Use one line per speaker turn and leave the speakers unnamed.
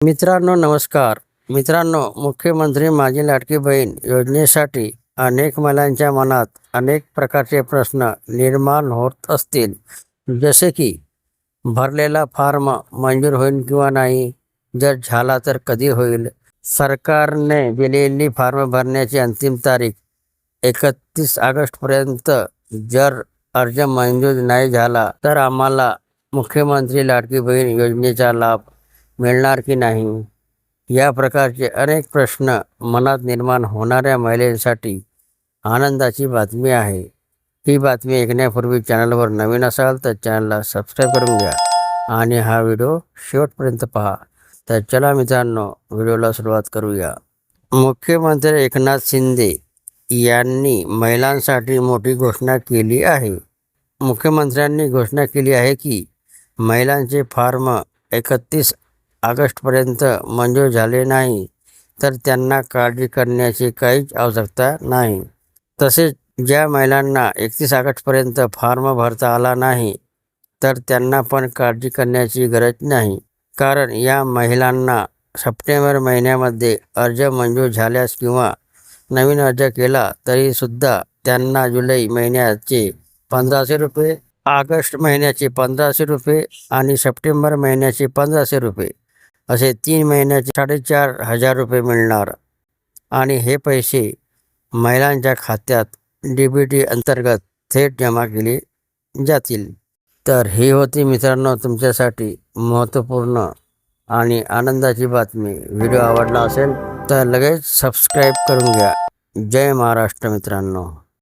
मित्रांनो नमस्कार. मित्रांनो मुख्यमंत्री माझी लाडकी बहीण योजनेसाठी अनेक महिलांच्या मनात अनेक प्रकारचे प्रश्न निर्माण होत असतील. जसे की भरलेला फॉर्म मंजूर होईल किंवा नाही? जर झाला तर कधी होईल? सरकारने दिलेली फॉर्म भरण्याची अंतिम तारीख एकतीस ऑगस्टपर्यंत जर अर्ज मंजूर नाही झाला तर आम्हाला मुख्यमंत्री लाडकी बहीण योजनेचा लाभ मिळणार की नाही? या प्रकारचे अनेक प्रश्न मनात निर्माण होणाऱ्या महिलेंसाठी आनंदाची बातमी आहे. ही बातमी ऐकण्यापूर्वी चॅनलवर नवीन असाल तर चॅनलला सबस्क्राईब करून घ्या आणि हा व्हिडिओ शेवटपर्यंत पहा. तर चला मित्रांनो व्हिडिओला सुरुवात करूया. मुख्यमंत्री एकनाथ शिंदे यांनी महिलांसाठी मोठी घोषणा केली आहे. मुख्यमंत्र्यांनी घोषणा केली आहे की महिलांचे फार्म एकतीस ऑगस्टपर्यंत मंजूर झाले नाही तर त्यांना काळजी करण्याची काहीच आवश्यकता नाही. तसेच ज्या महिलांना एकतीस ऑगस्टपर्यंत फॉर्म भरता आला नाही तर त्यांना पण काळजी करण्याची गरज नाही. कारण या महिलांना सप्टेंबर महिन्यामध्ये अर्ज मंजूर झाल्यास किंवा नवीन अर्ज केला तरीसुद्धा त्यांना जुलै महिन्याचे पंधराशे रुपये ऑगस्ट महिन्याचे पंधराशे रुपये आणि सप्टेंबर महिन्याचे पंधराशे रुपये असे तीन महिन्याचे साडेचार हजार रुपये मिळणार. आणि हे पैसे महिलांच्या खात्यात डी बी टी अंतर्गत थेट जमा केले जातील. तर ही होती मित्रांनो तुमच्यासाठी महत्त्वपूर्ण आणि आनंदाची बातमी. व्हिडिओ आवडला असेल तर लगेच सबस्क्राईब करून घ्या. जय महाराष्ट्र मित्रांनो.